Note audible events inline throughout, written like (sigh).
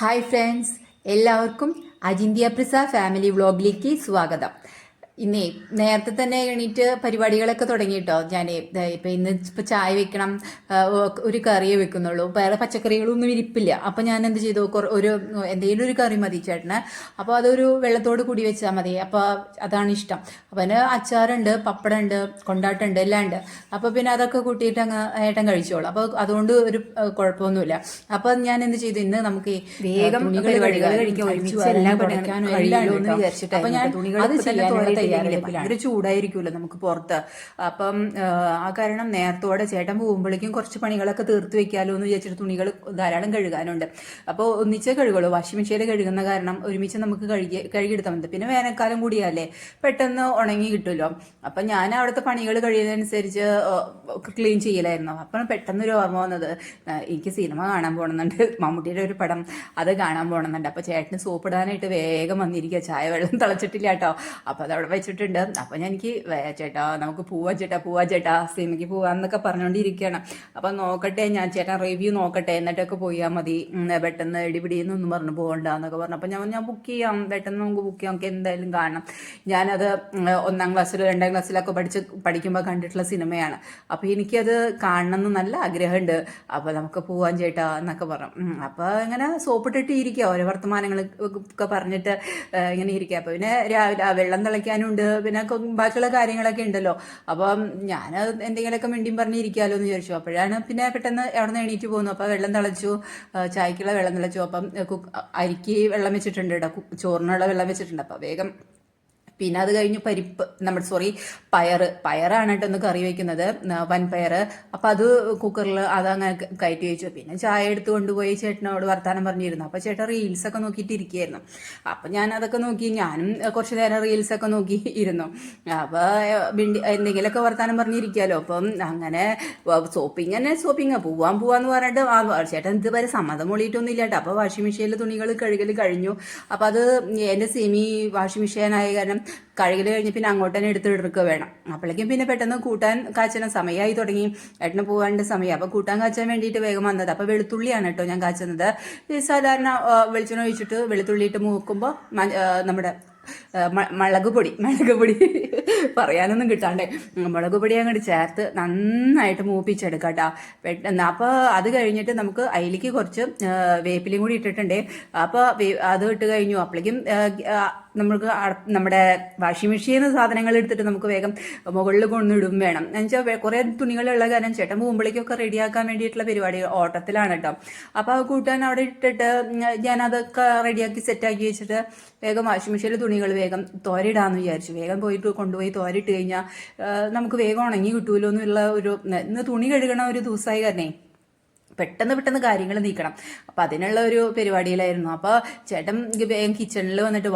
Hi friends എല്ലാവർക്കും അജിന്ത്യ പ്രിസ family വ്ളോഗിലേക്ക് സ്വാഗതം. ഇന്നേ നേരത്തെ തന്നെ എണീറ്റ് പരിപാടികളൊക്കെ തുടങ്ങി കേട്ടോ ഞാൻ ഇപ്പം ഇന്ന് ഇപ്പം ചായ വെക്കണം ഒരു കറിയേ വെക്കുന്നുള്ളൂ. വേറെ പച്ചക്കറികളൊന്നും ഇരിപ്പില്ല. അപ്പം ഞാൻ എന്ത് ചെയ്തു ഒരു എന്തെങ്കിലും ഒരു കറി മതി ചേട്ടന്. അപ്പോൾ അതൊരു വെള്ളത്തോട് കൂടി വെച്ചാൽ മതി. അപ്പോൾ അതാണ് ഇഷ്ടം. അപ്പം അച്ചാറുണ്ട് പപ്പടമുണ്ട് കൊണ്ടാട്ടുണ്ട് എല്ലാം ഉണ്ട് അപ്പോൾ പിന്നെ അതൊക്കെ കൂട്ടിയിട്ട് അങ്ങ് ഏട്ടൻ കഴിച്ചോളൂ. അപ്പോൾ അതുകൊണ്ട് ഒരു കുഴപ്പമൊന്നുമില്ല. അപ്പം ഞാൻ എന്ത് ചെയ്തു? ഇന്ന് നമുക്ക് വേഗം തുണികൾ കഴിക്കാൻ എല്ലാം വാരാനും എല്ലാം അപ്പോൾ തുണികൾ അത് ഇപ്പൊ ചെയ്യാനുള്ള ഭയങ്കര ചൂടായിരിക്കുമല്ലോ നമുക്ക് പുറത്ത്. അപ്പം ആ, കാരണം നേരത്തോടെ ചേട്ടൻ പോകുമ്പോഴേക്കും കുറച്ച് പണികളൊക്കെ തീർത്ത് വെക്കാലോ എന്ന് വിചാരിച്ചിട്ട് തുണികൾ ധാരാളം കഴുകാനുണ്ട്. അപ്പോൾ ഒന്നിച്ചേ കഴുകുള്ളൂ. വാഷിംഗ് മെഷീനിൽ കഴുകുന്ന കാരണം ഒരുമിച്ച് നമുക്ക് കഴുകി കഴുകിയെടുത്താൽ മതി. പിന്നെ വേനൽക്കാലം കൂടിയാലേ പെട്ടെന്ന് ഉണങ്ങി കിട്ടുമല്ലോ. അപ്പം ഞാൻ അവിടുത്തെ പണികൾ കഴിയുന്നതനുസരിച്ച് ക്ലീൻ ചെയ്യലായിരുന്നു. അപ്പം പെട്ടെന്ന് ഒരു ഓർമ്മ വന്നത് എനിക്ക് സിനിമ കാണാൻ പോകണമെന്നുണ്ട് മമ്മൂട്ടിയുടെ ഒരു പടം അത് കാണാൻ പോകണമെന്നുണ്ട് അപ്പോൾ ചേട്ടന് സോപ്പ് ഇടാനായിട്ട് വേഗം വന്നിരിക്കുക ചായ വെള്ളം തിളച്ചിട്ടില്ല കേട്ടോ. അപ്പോൾ അത് അവിടെ വെച്ചിട്ടുണ്ട്. അപ്പോൾ ഞാൻ എനിക്ക് ചേട്ടാ നമുക്ക് പോവാ ചേട്ടാ പോവാ ചേട്ടാ സിനിമയ്ക്ക് പോവാന്നൊക്കെ പറഞ്ഞുകൊണ്ടിരിക്കുകയാണ് അപ്പം നോക്കട്ടെ ഞാൻ ചേട്ടൻ റിവ്യൂ നോക്കട്ടെ എന്നിട്ടൊക്കെ പോയാൽ മതി. പെട്ടെന്ന് പെട്ടെന്ന് ഇടിപിടിയെന്നൊന്നും പറഞ്ഞു പോകണ്ട എന്നൊക്കെ പറഞ്ഞു. അപ്പം ഞാൻ ഞാൻ ബുക്ക് ചെയ്യാം. പെട്ടെന്ന് നമുക്ക് ബുക്ക് ചെയ്യാം. നമുക്ക് എന്തായാലും കാണണം ഞാനത് ഒന്നാം ക്ലാസ്സിലോ രണ്ടാം ക്ലാസ്സിലൊക്കെ പഠിച്ച് പഠിക്കുമ്പോൾ കണ്ടിട്ടുള്ള സിനിമയാണ്. അപ്പോൾ എനിക്കത് കാണണം എന്ന് നല്ല ആഗ്രഹമുണ്ട് അപ്പോൾ നമുക്ക് പോവാൻ ചേട്ടാ എന്നൊക്കെ പറഞ്ഞു. അപ്പോൾ ഇങ്ങനെ സോപ്പിട്ടിട്ട് ഇരിക്കുക ഓരോ വർത്തമാനങ്ങൾ ഒക്കെ പറഞ്ഞിട്ട് ഇങ്ങനെ ഇരിക്കുക അപ്പോൾ പിന്നെ രാവിലെ വെള്ളം തിളയ്ക്കാനുണ്ട് പിന്നെ ബാക്കിയുള്ള കാര്യങ്ങളൊക്കെ ഉണ്ടല്ലോ. അപ്പം ഞാൻ എന്തെങ്കിലുമൊക്കെ മിണ്ടിയും പറഞ്ഞിരിക്കാമല്ലോ എന്ന് വിചാരിച്ചു. അപ്പോഴാണ് പിന്നെ പെട്ടെന്ന് എവിടെ നിന്ന് എണീറ്റ് പോകുന്നു. അപ്പോൾ വെള്ളം തിളച്ചു. ചായക്കുള്ള വെള്ളം തിളച്ചു. അപ്പം അരിക്ക് വെള്ളം വെച്ചിട്ടുണ്ട് കേട്ടോ. ചോറിനുള്ള വെള്ളം വെച്ചിട്ടുണ്ട്. അപ്പോൾ വേഗം പിന്നെ അത് കഴിഞ്ഞ് പരിപ്പ് നമ്മുടെ സോറി പയറ്. പയറാണ് കേട്ടോ ഒന്ന് കറി വയ്ക്കുന്നത് വൻപയർ അപ്പം അത് കുക്കറിൽ അതങ്ങനെ കയറ്റി വെച്ചു. പിന്നെ ചായ എടുത്ത് കൊണ്ടുപോയി ചേട്ടനോട് വർത്താനം പറഞ്ഞിരുന്നു. അപ്പോൾ ചേട്ടൻ റീൽസൊക്കെ നോക്കിയിട്ട് ഇരിക്കുകയായിരുന്നു അപ്പം ഞാൻ അതൊക്കെ നോക്കി ഞാനും കുറച്ച് നേരം റീൽസൊക്കെ നോക്കി ഇരുന്നു. അപ്പോൾ എന്തെങ്കിലുമൊക്കെ വർത്താനം പറഞ്ഞിരിക്കാമല്ലോ അപ്പം അങ്ങനെ സോപ്പിങ് തന്നെ സോപ്പിങ് പോവാൻ പോവാന്ന് പറഞ്ഞിട്ട് ആ ചേട്ടൻ ഇതുവരെ സമ്മതം മൊളിയിട്ടൊന്നും ഇല്ല കേട്ടോ അപ്പോൾ വാഷിംഗ് മെഷീനിൽ തുണികൾ കഴുകൽ കഴിഞ്ഞു. അപ്പോൾ അത് എന്റെ സെമി വാഷിംഗ് മെഷീനായ കാരണം കഴുകൽ കഴിഞ്ഞ് പിന്നെ അങ്ങോട്ട് തന്നെ എടുത്ത് എടുക്കുക വേണം. അപ്പോഴേക്കും പിന്നെ പെട്ടെന്ന് കൂട്ടാൻ കാച്ചണ സമയമായി തുടങ്ങി. ഏട്ടന് പോകാണ്ട് സമയം അപ്പോൾ കൂട്ടാൻ കാച്ചാൻ വേണ്ടിയിട്ട് വേഗം വന്നത്. അപ്പോൾ വെളുത്തുള്ളിയാണ് കേട്ടോ ഞാൻ കാച്ചുന്നത്. സാധാരണ വെളിച്ചെണ്ണ ഒഴിച്ചിട്ട് വെളുത്തുള്ളി ഇട്ട് മൂക്കുമ്പോൾ നമ്മുടെ മുളക് പൊടി മുളക് പൊടി പറയാനൊന്നും കിട്ടാണ്ടേ. മുളക് പൊടി അങ്ങോട്ട് ചേർത്ത് നന്നായിട്ട് മൂപ്പിച്ചെടുക്കാം കേട്ടോ പെട്ടെന്ന് അപ്പോൾ അത് കഴിഞ്ഞിട്ട് നമുക്ക് അതിലേക്ക് കുറച്ച് വേപ്പിലും വേപ്പിലയും കൂടി ഇട്ടിട്ടുണ്ടേ. അപ്പോൾ അത് ഇട്ട് കഴിഞ്ഞു. അപ്പോഴേക്കും നമുക്ക് നമ്മുടെ വാഷിംഗ് മെഷീൻ സാധനങ്ങൾ എടുത്തിട്ട് നമുക്ക് വേഗം മുകളിൽ കൊണ്ടിടും വേണം. എന്നുവെച്ചാൽ കുറേ തുണികളുള്ള കാരണം ചേട്ടൻ പോകുമ്പോഴേക്കൊക്കെ റെഡിയാക്കാൻ വേണ്ടിയിട്ടുള്ള പരിപാടി ഓട്ടത്തിലാണ് കേട്ടോ അപ്പോൾ ആ കൂട്ടാൻ അവിടെ ഇട്ടിട്ട് ഞാനതൊക്കെ റെഡിയാക്കി സെറ്റാക്കി വെച്ചിട്ട് വേഗം വാഷിംഗ് മെഷീനിൽ തുണികൾ വേഗം തോരയിടാന്ന് വിചാരിച്ചു. വേഗം പോയിട്ട് കൊണ്ടുപോയി തോരയിട്ട് കഴിഞ്ഞാൽ നമുക്ക് വേഗം ഉണങ്ങി കിട്ടുമല്ലോ എന്നുള്ള ഒരു ഇന്ന് തുണി കഴുകണ ഒരു ദിവസമായി കാരണേ. പെട്ടെന്ന് പെട്ടെന്ന് കാര്യങ്ങൾ നീക്കണം. അപ്പൊ അതിനുള്ള ഒരു പരിപാടിയിലായിരുന്നു. അപ്പോൾ ചേട്ടൻ കിച്ചണിൽ വന്നിട്ട്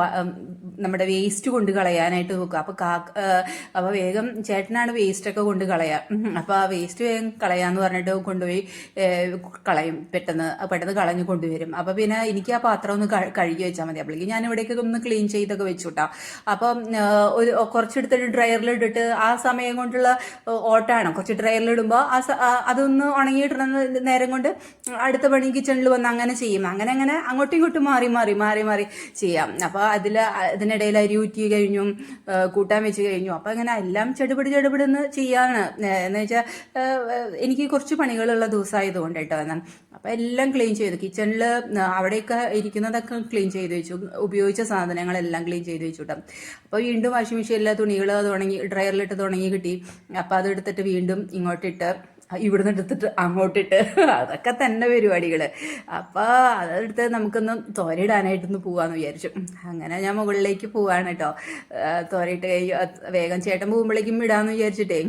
നമ്മുടെ വേസ്റ്റ് കൊണ്ട് കളയാനായിട്ട് നോക്കുക. അപ്പോൾ കാ അപ്പോൾ വേഗം ചേട്ടനാണ് വേസ്റ്റൊക്കെ കൊണ്ട് കളയാ. അപ്പോൾ ആ വേസ്റ്റ് വേഗം കളയാന്ന് പറഞ്ഞിട്ട് കൊണ്ടുപോയി കളയും. പെട്ടെന്ന് പെട്ടെന്ന് കളഞ്ഞ് കൊണ്ടുവരും. അപ്പോൾ പിന്നെ എനിക്ക് ആ പാത്രം ഒന്ന് കഴുകി വെച്ചാൽ മതി. അപ്പോഴേക്കും ഞാൻ ഇവിടേക്ക് ഒന്ന് ക്ലീൻ ചെയ്തൊക്കെ വെച്ചുട്ടാ. അപ്പൊ ഒരു കുറച്ചെടുത്തിട്ട് ഡ്രയറിലിട്ടിട്ട് ആ സമയം കൊണ്ടുള്ള ഓട്ടാണ്. കുറച്ച് ഡ്രയറിൽ ഇടുമ്പോൾ അതൊന്ന് ഉണങ്ങിയിട്ടുണ്ടെന്ന് നേരം കൊണ്ട് അടുത്ത പണി കിച്ചണിൽ വന്ന് അങ്ങനെ ചെയ്യും. അങ്ങനെ അങ്ങനെ അങ്ങോട്ടും ഇങ്ങോട്ടും മാറി മാറി മാറി മാറി ചെയ്യാം. അപ്പോൾ അതിൽ അതിനിടയിൽ അരി ഊറ്റി കഴിഞ്ഞു കൂട്ടാൻ വെച്ച് കഴിഞ്ഞു. അപ്പോൾ അങ്ങനെ എല്ലാം ചെടുപിടി ചെടുപിടുന്ന് ചെയ്യാണ്. എന്ന് വെച്ചാൽ എനിക്ക് കുറച്ച് പണികളുള്ള ദിവസമായതുകൊണ്ട് കേട്ടോ അപ്പോൾ എല്ലാം ക്ലീൻ ചെയ്തു. കിച്ചണിൽ അവിടെയൊക്കെ ഇരിക്കുന്നതൊക്കെ ക്ലീൻ ചെയ്ത് വെച്ചു. ഉപയോഗിച്ച സാധനങ്ങളെല്ലാം ക്ലീൻ ചെയ്ത് വെച്ചു കേട്ടോ. അപ്പോൾ വീണ്ടും വാഷിംഗ് മെഷീനിലെ തുണികൾ തുടങ്ങി ഡ്രയറിലിട്ട് തുടങ്ങി കിട്ടി. അപ്പോൾ അതെടുത്തിട്ട് വീണ്ടും ഇങ്ങോട്ടിട്ട് ഇവിടുന്ന് എടുത്തിട്ട് അങ്ങോട്ടിട്ട്. അതൊക്കെ തന്നെ പരിപാടികൾ അപ്പോൾ അതെടുത്ത് നമുക്കൊന്ന് തോരയിടാനായിട്ടൊന്ന് പോവാന്ന് വിചാരിച്ചു. അങ്ങനെ ഞാൻ മുകളിലേക്ക് പോവാണ് കേട്ടോ തോരയിട്ട് വേഗം ചേട്ടൻ പോകുമ്പോഴേക്കും ഇടാന്ന് വിചാരിച്ചിട്ടേ.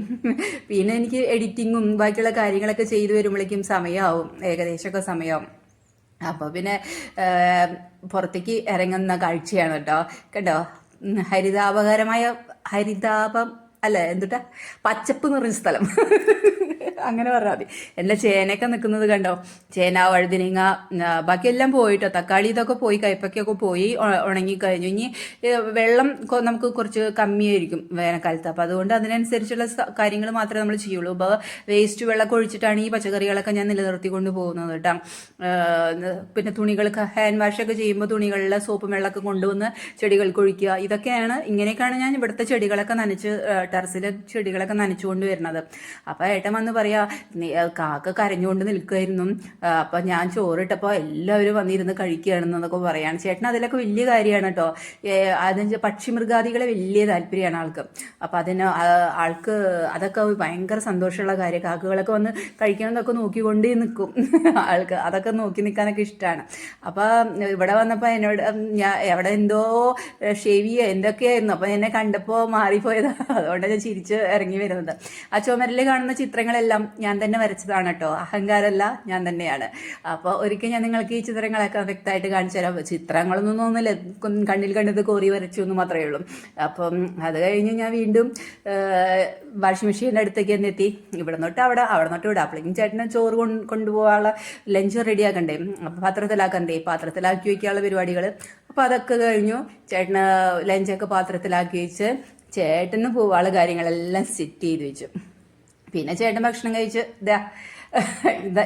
പിന്നെ എനിക്ക് എഡിറ്റിങ്ങും ബാക്കിയുള്ള കാര്യങ്ങളൊക്കെ ചെയ്തു വരുമ്പോഴേക്കും സമയമാവും ഏകദേശമൊക്കെ സമയമാവും അപ്പോൾ പിന്നെ പുറത്തേക്ക് ഇറങ്ങുന്ന കാഴ്ചയാണ് കേട്ടോ ഉം, ഹരിതാപകരമായ ഹരിതാപം അല്ല? എന്തുട്ടാ? പച്ചപ്പ് നിറഞ്ഞ സ്ഥലം. അങ്ങനെ പറഞ്ഞാൽ മതി. എന്റെ ചേനയൊക്കെ നിൽക്കുന്നത് കണ്ടോ? ചേന വഴുതിനിങ്ങ ബാക്കിയെല്ലാം പോയിട്ടോ. തക്കാളി ഇതൊക്കെ പോയി കയ്പയ്ക്കൊക്കെ പോയി ഉണങ്ങി കഴിഞ്ഞു ഇനി വെള്ളം നമുക്ക് കുറച്ച് കമ്മിയായിരിക്കും വേനൽക്കാലത്ത്. അപ്പോൾ അതുകൊണ്ട് അതിനനുസരിച്ചുള്ള കാര്യങ്ങൾ മാത്രമേ നമ്മൾ ചെയ്യുള്ളൂ. ഇപ്പോൾ വേസ്റ്റ് വെള്ളമൊക്കെ ഒഴിച്ചിട്ടാണ് ഈ പച്ചക്കറികളൊക്കെ ഞാൻ നിലനിർത്തിക്കൊണ്ട് പോകുന്നത് കേട്ടോ. പിന്നെ തുണികൾക്ക് ഹാൻഡ് വാഷൊക്കെ ചെയ്യുമ്പോൾ തുണികളിലെ സോപ്പ് വെള്ളമൊക്കെ കൊണ്ടുവന്ന് ചെടികൾക്ക് ഒഴിക്കുക. ഇതൊക്കെയാണ് ഇങ്ങനെയൊക്കെയാണ് ഞാൻ ഇവിടുത്തെ ചെടികളൊക്കെ നനച്ച് ടെറസിലെ ചെടികളൊക്കെ നനച്ചുകൊണ്ട് വരുന്നത്. അപ്പോൾ ഏട്ടൻ വന്ന് "നീ, ആ, കാക്ക കരഞ്ഞുകൊണ്ട് നിൽക്കുമായിരുന്നു അപ്പം ഞാൻ ചോറിട്ടപ്പോൾ എല്ലാവരും വന്നിരുന്ന് കഴിക്കുകയാണെന്നൊക്കെ പറയാണ്. ചേട്ടൻ അതിലൊക്കെ വലിയ കാര്യമാണ് കേട്ടോ അതിന് പക്ഷിമൃഗാദികളെ വലിയ താല്പര്യമാണ് ആൾക്ക്. അപ്പം അതിന് ആൾക്ക് അതൊക്കെ ഭയങ്കര സന്തോഷമുള്ള കാര്യം. കാക്കകളൊക്കെ വന്ന് കഴിക്കണമെന്നൊക്കെ നോക്കിക്കൊണ്ടേ നിൽക്കും. ആൾക്ക് അതൊക്കെ നോക്കി നിൽക്കാനൊക്കെ ഇഷ്ടമാണ്. അപ്പോൾ ഇവിടെ വന്നപ്പോൾ എന്നോട് ഞാൻ എവിടെ എന്തോ ഷേവ് ചെയ്യുക എന്തൊക്കെയായിരുന്നു? അപ്പൊ എന്നെ കണ്ടപ്പോൾ മാറിപ്പോയതാ. അതുകൊണ്ട് ഞാൻ ചിരിച്ച് ഇറങ്ങി വരുന്നത്. ആ ചുമരിൽ കാണുന്ന ചിത്രങ്ങളെല്ലാം ഞാൻ തന്നെ വരച്ചതാണ് കേട്ടോ. അഹങ്കാരമല്ല ഞാൻ തന്നെയാണ്. അപ്പോൾ ഒരിക്കൽ ഞാൻ നിങ്ങൾക്ക് ഈ ചിത്രങ്ങളൊക്കെ വ്യക്തമായിട്ട് കാണിച്ചു തരാം. ചിത്രങ്ങളൊന്നും തോന്നില്ല കണ്ണിൽ കണ്ടത് കോറി വരച്ചു എന്ന് മാത്രമേ ഉള്ളൂ. അപ്പം അത് കഴിഞ്ഞ് ഞാൻ വീണ്ടും വാഷിംഗ് മെഷീന്റെ അടുത്തേക്ക് തന്നെ എത്തി. ഇവിടെ തൊട്ട് അവിടെ അവിടെ തൊട്ട് ഇവിടെ. അപ്പോഴേക്കും ചേട്ടനെ ചോറ് കൊണ്ട് കൊണ്ടുപോകാനുള്ള ലഞ്ച് റെഡിയാക്കണ്ടേ. അപ്പം പാത്രത്തിലാക്കണ്ടേ. പാത്രത്തിലാക്കി വയ്ക്കാനുള്ള പരിപാടികൾ അപ്പോൾ അതൊക്കെ കഴിഞ്ഞു. ചേട്ടന് ലഞ്ചൊക്കെ പാത്രത്തിലാക്കി വെച്ച് ചേട്ടന് പോവാനുള്ള കാര്യങ്ങളെല്ലാം സെറ്റ് ചെയ്ത് വെച്ചു. പിന്നെ ചേട്ടൻ ഭക്ഷണം കഴിച്ച് ഇതാ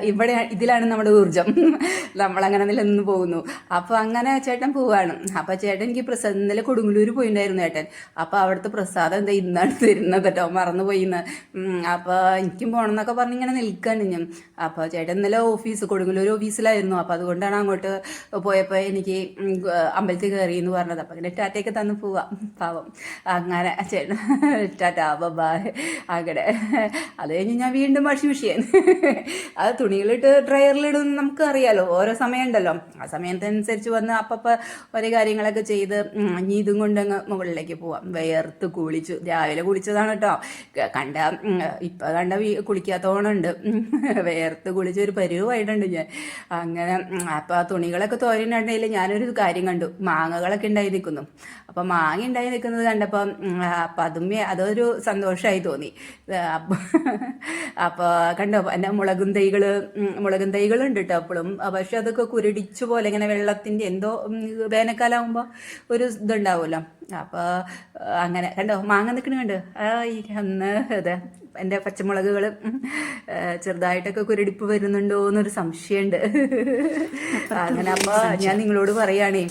ഇവിടെ ഇതിലാണ് നമ്മുടെ ഊർജം നമ്മളങ്ങനെ നിലനിന്ന് പോകുന്നു. അപ്പോൾ അങ്ങനെ ചേട്ടൻ പോവാണ്. അപ്പോൾ ചേട്ടൻ എനിക്ക് പ്രസാദം ഇന്നലെ കൊടുങ്ങല്ലൂർ പോയിണ്ടായിരുന്നു ചേട്ടൻ അപ്പോൾ അവിടുത്തെ പ്രസാദം എന്താ ഇന്നാണ് തരുന്നത് കേട്ടോ. മറന്നു പോയിന്ന് അപ്പോൾ എനിക്കും പോകണം എന്നൊക്കെ പറഞ്ഞ് ഇങ്ങനെ നിൽക്കാണ് ഞാൻ. അപ്പോൾ ചേട്ടൻ ഇന്നലെ ഓഫീസ് കൊടുങ്ങല്ലൂർ ഓഫീസിലായിരുന്നു. അപ്പോൾ അതുകൊണ്ടാണ് അങ്ങോട്ട് പോയപ്പോൾ എനിക്ക് അമ്പലത്തിൽ കയറി എന്ന് പറഞ്ഞത്. അപ്പോൾ അങ്ങനെ ടാറ്റയൊക്കെ തന്നു പോവാം. പാവം. അങ്ങനെ ചേട്ടൻ ടാറ്റ ബൈ അങ്ങനെ. അത് കഴിഞ്ഞ് ഞാൻ വീണ്ടും വാഷിംഗ് മെഷീൻ. അത് തുണികളിട്ട് ഡ്രയറിലിടും നമുക്ക് അറിയാലോ ഓരോ സമയം ഉണ്ടല്ലോ ആ സമയത്തനുസരിച്ച് വന്ന് അപ്പപ്പോൾ ഓരോ കാര്യങ്ങളൊക്കെ ചെയ്ത് ഇനി ഇതും കൊണ്ടങ്ങ് മുകളിലേക്ക് പോവാം. വേർത്ത് കുളിച്ചു. രാവിലെ കുളിച്ചതാണ് കേട്ടോ കണ്ട ഇപ്പൊ കണ്ട കുളിക്കാത്ത കുളിക്കാത്തോണുണ്ട്. വേർത്ത് കുളിച്ച് ഒരു പരിവുമായിട്ടുണ്ട് ഞാൻ. അങ്ങനെ അപ്പം ആ തുണികളൊക്കെ തോരനുണ്ടെങ്കിൽ ഞാനൊരു കാര്യം കണ്ടു. മാങ്ങകളൊക്കെ ഉണ്ടായി നിൽക്കുന്നു. അപ്പം മാങ്ങ ഉണ്ടായി നിൽക്കുന്നത് കണ്ടപ്പം അപ്പൊ അതും അതൊരു സന്തോഷമായി തോന്നി. അപ്പൊ അപ്പോൾ കണ്ടോ എന്റെ മുളകും തൈകൾ മുളകും തൈകളുണ്ട് കേട്ടോ അപ്പോഴും പക്ഷെ അതൊക്കെ കുരുടിച്ചു പോലെ ഇങ്ങനെ വെള്ളത്തിന്റെ എന്തോ വേനൽക്കാലാവുമ്പോ ഒരു ഇതുണ്ടാവുമല്ലോ. അപ്പോൾ അങ്ങനെ കണ്ടോ മാങ്ങ നിൽക്കണ കണ്ട്? ആ ഈ അന്ന് അതെ എന്റെ പച്ചമുളകുകൾ ചെറുതായിട്ടൊക്കെ കുരുടിപ്പ് വരുന്നുണ്ടോ എന്നൊരു സംശയമുണ്ട് അങ്ങനെ അപ്പോൾ ഞാൻ നിങ്ങളോട് പറയുകയാണേ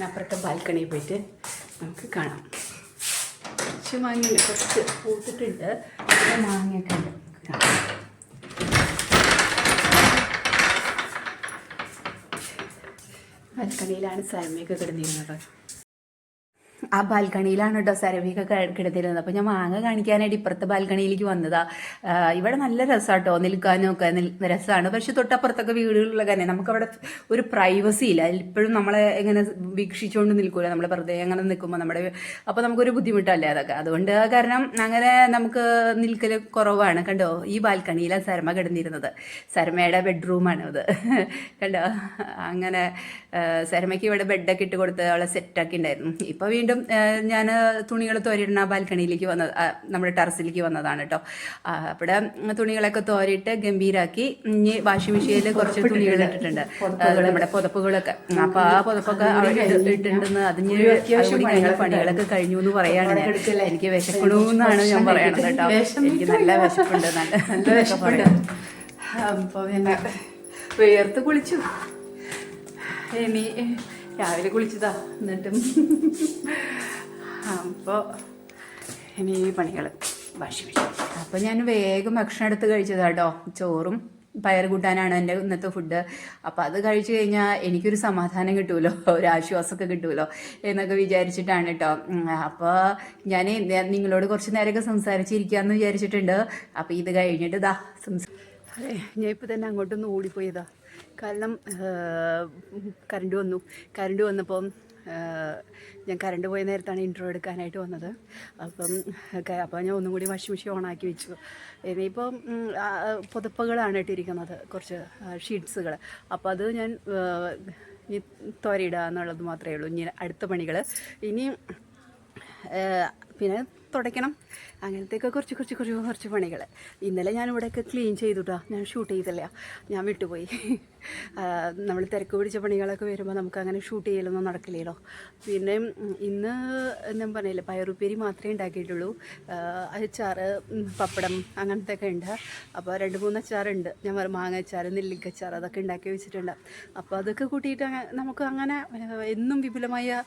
ഞാൻ അപ്പുറത്തെ ബാൽക്കണിയിൽ പോയിട്ട് നമുക്ക് കാണാം. കുറച്ച് മാങ്ങ കുറച്ച് പൂത്തിട്ടുണ്ട്. മാങ്ങയൊക്കെ ഉണ്ട്. കാണാം ബാൽക്കണിയിലാണ് സരമയൊക്കെ കിടന്നിരുന്നത്. ആ ബാൽക്കണിയിലാണ് കേട്ടോ സരവിയൊക്കെ കിടത്തിരുന്നത് അപ്പോൾ ഞാൻ മാങ്ങ കാണിക്കാനായിട്ട് ഇപ്പുറത്തെ ബാൽക്കണിയിലേക്ക് വന്നതാ. ഇവിടെ നല്ല രസമാട്ടോ നിൽക്കാനും ഒക്കെ നിൽ- രസമാണ് പക്ഷെ തൊട്ടപ്പുറത്തൊക്കെ വീടുകളിലൊക്കെ തന്നെ നമുക്കവിടെ ഒരു പ്രൈവസി ഇല്ല. ഇപ്പോഴും നമ്മളെ എങ്ങനെ വീക്ഷിച്ചുകൊണ്ട് നിൽക്കൂല. നമ്മൾ വെറുതെ അങ്ങനെ നിൽക്കുമ്പോൾ നമ്മുടെ അപ്പോൾ നമുക്കൊരു ബുദ്ധിമുട്ടല്ലേ അതൊക്കെ. അതുകൊണ്ട് കാരണം അങ്ങനെ നമുക്ക് നിൽക്കൽ കുറവാണ്. കണ്ടോ? ഈ ബാൽക്കണിയിലാണ് സരമ കിടന്നിരുന്നത്. സരമയുടെ ബെഡ്റൂമാണ് അത്. കണ്ടോ? അങ്ങനെ സരമയ്ക്ക് ഇവിടെ ബെഡൊക്കെ ഇട്ട് കൊടുത്ത് അവളെ സെറ്റാക്കി ഉണ്ടായിരുന്നു ഇപ്പോൾ വീണ്ടും ഞാൻ തുണികൾ തോരിയിടുന്ന ബാൽക്കണിയിലേക്ക് വന്നത് നമ്മുടെ ടെറസിലേക്ക് വന്നതാണ് കേട്ടോ അവിടെ തുണികളൊക്കെ തോരിയിട്ട് ഗംഭീരാക്കി ഇനി വാഷിംഗ് മെഷീനിൽ കുറച്ച് തുണികൾ ഇട്ടിട്ടുണ്ട്. നമ്മുടെ പുതപ്പുകളൊക്കെ. അപ്പോൾ ആ പുതപ്പൊക്കെ അവിടെ ഇട്ട് ഇട്ടിട്ടുണ്ടെന്ന് അതിന് അത്യാവശ്യം ഞങ്ങൾ പണികളൊക്കെ കഴിഞ്ഞു എന്ന് പറയാണ് ഞാൻ. എനിക്ക് വിശക്കണമെന്നാണ് ഞാൻ പറയണത് കേട്ടോ എനിക്ക് നല്ല വിശപ്പുണ്ട് നല്ല നല്ല വിശപ്പുണ്ട്. അപ്പോൾ പിന്നെ വേർത്ത് കുളിച്ചു. ഇനി രാവിലെ കുളിച്ചതാ എന്നിട്ടും. അപ്പോൾ ഇനി പണികൾ വാഷി അപ്പോൾ ഞാൻ വേഗം ഭക്ഷണം എടുത്ത് കഴിച്ചതാ കേട്ടോ ചോറും പയർ കൂട്ടാനാണ് എന്റെ ഇന്നത്തെ ഫുഡ്. അപ്പോൾ അത് കഴിച്ചു കഴിഞ്ഞാൽ എനിക്കൊരു സമാധാനം കിട്ടുമല്ലോ ഒരു ആശ്വാസമൊക്കെ കിട്ടുമല്ലോ എന്നൊക്കെ വിചാരിച്ചിട്ടാണ് കേട്ടോ അപ്പോൾ ഞാൻ നിങ്ങളോട് കുറച്ച് നേരമൊക്കെ സംസാരിച്ചിരിക്കാമെന്ന് വിചാരിച്ചിട്ടുണ്ട്. അപ്പോൾ ഇത് കഴിഞ്ഞിട്ട് ഇതാ സംസാ ഞാൻ ഇപ്പോൾ തന്നെ അങ്ങോട്ടൊന്ന് ഓടിപ്പോയതാ. കാരണം കറണ്ട് വന്നു. കറണ്ട് വന്നപ്പം ഞാൻ കറണ്ട് പോയ നേരത്താണ് ഇൻട്രോ എടുക്കാനായിട്ട് വന്നത്. അപ്പം അപ്പോൾ ഞാൻ ഒന്നും കൂടി വാഷിംഗ് മെഷീൻ ഓണാക്കി വെച്ചു. ഇനിയിപ്പം പുതപ്പുകളാണ് ഇട്ടിരിക്കുന്നത് കുറച്ച് ഷീറ്റ്സുകൾ അപ്പോൾ അത് ഞാൻ ഇനി തോരയിടുക എന്നുള്ളത് മാത്രമേ ഉള്ളൂ. ഇനി അടുത്ത പണികൾ ഇനി പിന്നെ തുടയ്ക്കണം. അങ്ങനത്തെയൊക്കെ കുറച്ച് കുറച്ച് കുറച്ച് കുറച്ച് പണികൾ ഇന്നലെ ഞാൻ ഇവിടെയൊക്കെ ക്ലീൻ ചെയ്തുട്ടാ. ഞാൻ ഷൂട്ട് ചെയ്തില്ല. ഞാൻ വിട്ടുപോയി. നമ്മൾ തിരക്ക് പിടിച്ച പണികളൊക്കെ വരുമ്പോൾ നമുക്ക് അങ്ങനെ ഷൂട്ട് ചെയ്യലൊന്നും നടക്കില്ലല്ലോ. പിന്നെ ഇന്ന് ഞാൻ പറഞ്ഞില്ല പയറുപ്പേരി മാത്രമേ ഉണ്ടാക്കിയിട്ടുള്ളൂ. അച്ചാറ് പപ്പടം അങ്ങനത്തെ ഒക്കെ ഉണ്ട്. അപ്പോൾ രണ്ട് മൂന്ന് അച്ചാറുണ്ട്. ഞാൻ പറ മാങ്ങ അച്ചാർ നെല്ലിക്ക അച്ചാർ അതൊക്കെ ഉണ്ടാക്കി വെച്ചിട്ടുണ്ട്. അപ്പോൾ അതൊക്കെ കൂട്ടിയിട്ട് നമുക്ക് അങ്ങനെ എന്നും വിപുലമായ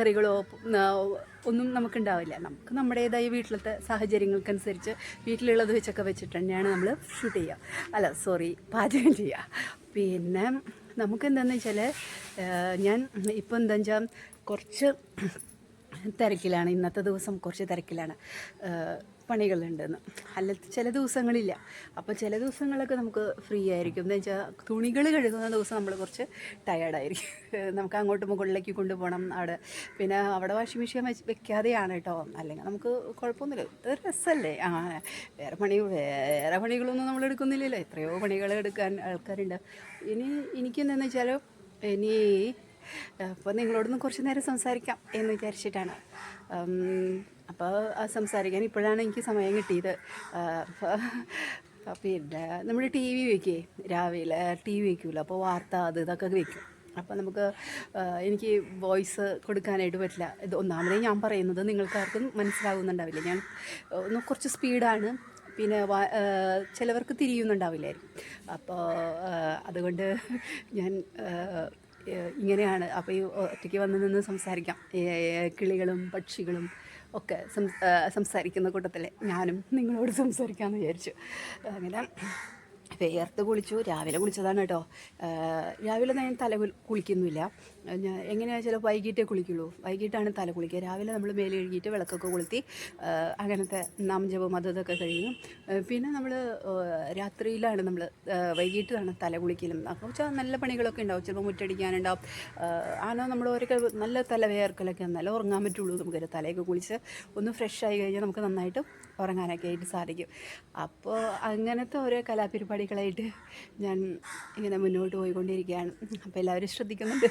കറികളോ ഒന്നും നമുക്കുണ്ടാവില്ല. നമുക്ക് നമ്മുടേതായ വീട്ടിലത്തെ സാഹചര്യങ്ങൾക്കനുസരിച്ച് വീട്ടിലുള്ളത് വെച്ചൊക്കെ വെച്ചിട്ട് തന്നെയാണ് നമ്മൾ ഷൂട്ട് ചെയ്യുക. അല്ല സോറി പാചകം ചെയ്യുക. പിന്നെ നമുക്കെന്താന്ന് വെച്ചാൽ ഞാൻ ഇപ്പോൾ എന്താ വെച്ചാൽ കുറച്ച് തിരക്കിലാണ്. ഇന്നത്തെ ദിവസം കുറച്ച് തിരക്കിലാണ്. പണികളുണ്ടെന്ന്. അല്ല ചില ദിവസങ്ങളില്ല. അപ്പോൾ ചില ദിവസങ്ങളൊക്കെ നമുക്ക് ഫ്രീ ആയിരിക്കും. എന്ന് വെച്ചാൽ തുണികൾ കഴുകുന്ന ദിവസം നമ്മൾ കുറച്ച് ടയേർഡായിരിക്കും (laughs) നമുക്ക് അങ്ങോട്ട് മുകളിലേക്ക് കൊണ്ടുപോകണം. അവിടെ പിന്നെ അവിടെ വാഷിംഗ് മെഷീൻ വെച്ച് വെക്കാതെയാണ് കേട്ടോ അല്ലെങ്കിൽ നമുക്ക് കുഴപ്പമൊന്നുമില്ല. ഇത് രസമല്ലേ ആ വേറെ പണി വേറെ പണികളൊന്നും നമ്മൾ എടുക്കുന്നില്ലല്ലോ. എത്രയോ പണികൾ എടുക്കാൻ ആൾക്കാരുണ്ട്. ഇനി എനിക്കെന്താണെന്ന് വെച്ചാൽ ഇനി അപ്പോൾ നിങ്ങളോടൊന്ന് കുറച്ച് നേരം സംസാരിക്കാം എന്ന് വിചാരിച്ചിട്ടാണ്. അപ്പോൾ സംസാരിക്കാൻ ഇപ്പോഴാണ് എനിക്ക് സമയം കിട്ടിയത്. അപ്പോൾ പിന്നെ നമ്മൾ ടി വി വയ്ക്കേ രാവിലെ ടി വി വയ്ക്കൂല അപ്പോൾ വാർത്ത അത് ഇതൊക്കെ വയ്ക്കും അപ്പോൾ നമുക്ക് എനിക്ക് വോയിസ് കൊടുക്കാനായിട്ട് പറ്റില്ല. ഇത് ഒന്നാമതേ ഞാൻ പറയുന്നത് നിങ്ങൾക്കാർക്കും മനസ്സിലാകുന്നുണ്ടാവില്ല ഞാൻ ഒന്ന് കുറച്ച് സ്പീഡാണ് പിന്നെ ചിലവർക്ക് തിരിയുന്നുണ്ടാവില്ലായിരിക്കും. അപ്പോൾ അതുകൊണ്ട് ഞാൻ ഇങ്ങനെയാണ്. അപ്പോൾ ഈ ഒറ്റയ്ക്ക് വന്ന് നിന്ന് സംസാരിക്കാം. കിളികളും പക്ഷികളും ഒക്കെ സംസാരിക്കുന്ന കൂട്ടത്തിൽ ഞാനും നിങ്ങളോട് സംസാരിക്കാമെന്ന് വിചാരിച്ചു. അങ്ങനെ വേർത്ത് കുളിച്ചു രാവിലെ കുളിച്ചതാണ് കേട്ടോ. രാവിലെ ഞാൻ തല കുളിക്കുന്നില്ല. ഞാൻ എങ്ങനെയാ വെച്ചാൽ വൈകിട്ടേ കുളിക്കുള്ളൂ. വൈകിട്ടാണ് തല കുളിക്കുക. രാവിലെ നമ്മൾ മേലെ കഴുകിയിട്ട് വിളക്കൊക്കെ കൊളുത്തി അങ്ങനത്തെ നാമജപം അത് കഴിഞ്ഞു. കഴിയും പിന്നെ നമ്മൾ രാത്രിയിലാണ് നമ്മൾ വൈകിട്ടാണ് തല കുളിക്കലും. അപ്പോൾ വെച്ചാൽ നല്ല പണികളൊക്കെ ഉണ്ടാവും. ചിലപ്പോൾ മുറ്റടിക്കാനുണ്ടാവും. ആണോ നമ്മൾ ഓരോ നല്ല തല വേർക്കലൊക്കെ നല്ല ഉറങ്ങാൻ പറ്റുള്ളൂ. നമുക്ക് തലയൊക്കെ കുളിച്ച് ഒന്ന് ഫ്രഷ് ആയി കഴിഞ്ഞാൽ നമുക്ക് നന്നായിട്ട് ഉറങ്ങാനൊക്കെ ആയിട്ട് സാധിക്കും. അപ്പോൾ അങ്ങനത്തെ ഓരോ കലാപരിപാടികളായിട്ട് ഞാൻ ഇങ്ങനെ മുന്നോട്ട് പോയിക്കൊണ്ടിരിക്കുകയാണ്. അപ്പോൾ എല്ലാവരും ശ്രദ്ധിക്കുന്നുണ്ട്.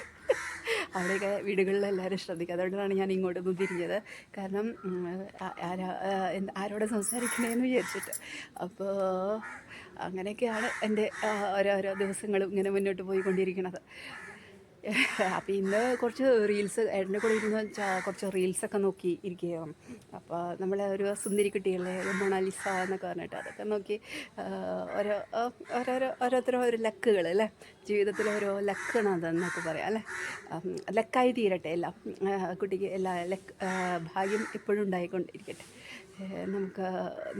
അവിടെയൊക്കെ വീടുകളിൽ എല്ലാവരും ശ്രദ്ധിക്കുക അതുകൊണ്ടാണ് ഞാൻ ഇങ്ങോട്ടൊന്ന് തിരിഞ്ഞത്. കാരണം ആരാ ആരോട് സംസാരിക്കണേന്ന് വിചാരിച്ചിട്ട്. അപ്പോൾ അങ്ങനെയൊക്കെയാണ് എന്റെ ഓരോരോ ദിവസങ്ങളും ഇങ്ങനെ മുന്നോട്ട് പോയിക്കൊണ്ടിരിക്കുന്നത്. (laughs) അപ്പോൾ ഇന്ന് കുറച്ച് റീൽസ് ഏട്ടന്റെ കൂടെ ഇരുന്ന് കുറച്ച് റീൽസൊക്കെ നോക്കി ഇരിക്കുകയാണ്. അപ്പോൾ നമ്മൾ ഒരു സുന്ദരി കുട്ടികളെ മൊണാലിസ എന്നൊക്കെ പറഞ്ഞിട്ട് അതൊക്കെ നോക്കി ഓരോ ഓരോരോ ഓരോരുത്തരും ഓരോ ലക്കുകൾ അല്ലേ? ജീവിതത്തിൽ ഓരോ ലക്കാണ് അതെന്നൊക്കെ പറയാം അല്ലേ? ലക്കായി തീരട്ടെ എല്ലാം. കുട്ടിക്ക് എല്ലാ ലക്ക് ഭാഗ്യം എപ്പോഴും ഉണ്ടായിക്കൊണ്ടിരിക്കട്ടെ. നമുക്ക്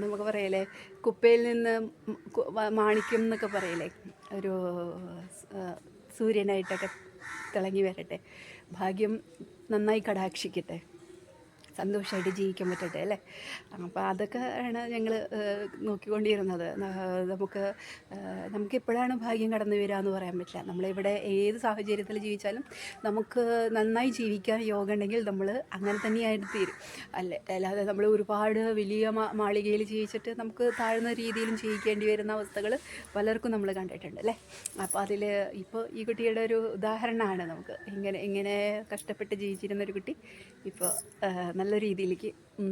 നമുക്ക് പറയലേ കുപ്പയിൽ നിന്ന് മാണിക്യം എന്നൊക്കെ പറയലേ ഒരു സൂര്യനായിട്ടൊക്കെ തിളങ്ങി വരട്ടെ. ഭാഗ്യം നന്നായി കടാക്ഷിക്കട്ടെ. സന്തോഷമായിട്ട് ജീവിക്കാൻ പറ്റട്ടെ അല്ലേ? അപ്പോൾ അതൊക്കെ ആണ് ഞങ്ങൾ നോക്കിക്കൊണ്ടിരുന്നത്. നമുക്ക് ഏഹ്, നമുക്ക് എപ്പോഴാണ് ഭാഗ്യം കടന്നു വരിക എന്ന് പറയാൻ പറ്റില്ല. നമ്മളിവിടെ ഏത് സാഹചര്യത്തിൽ ജീവിച്ചാലും നമുക്ക് നന്നായി ജീവിക്കാൻ യോഗ ഉണ്ടെങ്കിൽ നമ്മൾ അങ്ങനെ തന്നെയായിട്ട് തീരും അല്ലേ? അല്ലാതെ നമ്മൾ ഒരുപാട് വലിയ മാളികയിൽ ജീവിച്ചിട്ട് നമുക്ക് താഴ്ന്ന രീതിയിലും ജീവിക്കേണ്ടി വരുന്ന അവസ്ഥകൾ പലർക്കും നമ്മൾ കണ്ടിട്ടുണ്ട് അല്ലേ? അപ്പോൾ അതിൽ ഇപ്പോൾ ഈ കുട്ടിയുടെ ഒരു ഉദാഹരണമാണ് നമുക്ക്. ഇങ്ങനെ ഇങ്ങനെ കഷ്ടപ്പെട്ട് ജീവിച്ചിരുന്ന ഒരു കുട്ടി ഇപ്പോൾ നല്ല രീതിയിലേക്ക്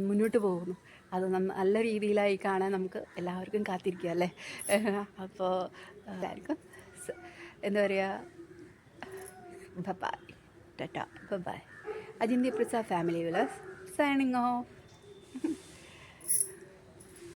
മുന്നോട്ട് പോകുന്നു. അത് നല്ല രീതിയിലായി കാണാൻ നമുക്ക് എല്ലാവർക്കും കാത്തിരിക്കുക അല്ലേ? അപ്പോൾ എല്ലാവർക്കും എന്താ പറയുക bye tata bye Ajinthya Prasad family Vilas signing off